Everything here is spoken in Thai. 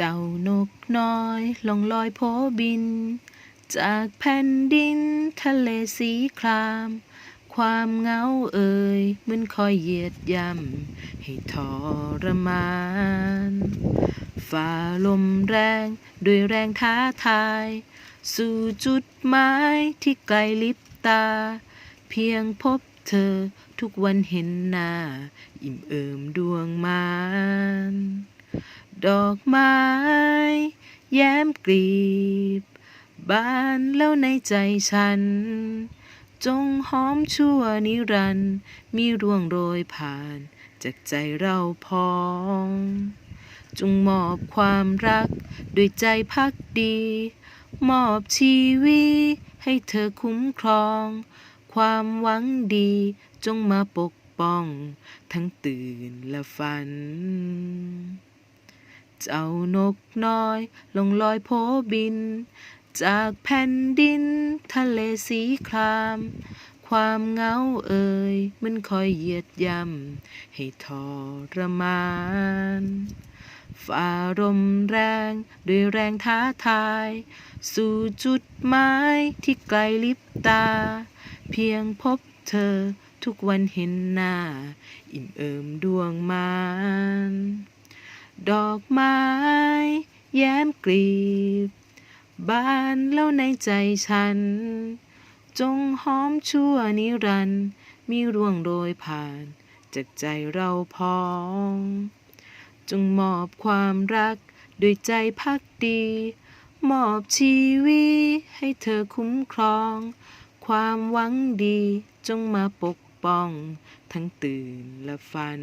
เจ้านกน้อยลองลอยโผบิน จากแผ่นดินทะเลสีคราม ความเหงาเอ่ยเหมือนคอยเหยียดย่ำให้ทรมานฝ่าลมแรงด้วยแรงท้าทาย สู่จุดหมายที่ไกลลิบตา เพียงพบเธอทุกวันเห็นหน้า อิ่มเอิมดวงมาน ดอกไม้ แย้มกลีบบานแล้วในใจฉัน จงหอมชั่วนิรันดร์มีร่วงโรยผ่าน จากใจเราพอง จงมอบความรักด้วยใจพักดี มอบชีวิตให้เธอคุ้มครอง ความหวังดีจงมาปกป้อง ทั้งตื่นและฝัน เจ้านกน้อย ลงลอยโผบิน จากแผ่นดิน ทะเลสีคราม ความเหงาเอ่ยมันคอยเหยียดย่ำให้ทรมานฝ่าลมแรงด้วยแรงท้าทาย สู่จุดหมายที่ไกลลิบตา เพียงพบเธอทุกวันเห็นหน้า อิ่มเอิมดวงมาน ดอกไม้ แย้มกลีบบานแล้วในใจฉัน จงหอมชั่วนิรันดร์มีร่วงโรยผ่าน จากใจเราพอง จงมอบความรักด้วยใจพักดี มอบชีวิตให้เธอคุ้มครอง ความหวังดีจงมาปกป้อง ทั้งตื่นและฝัน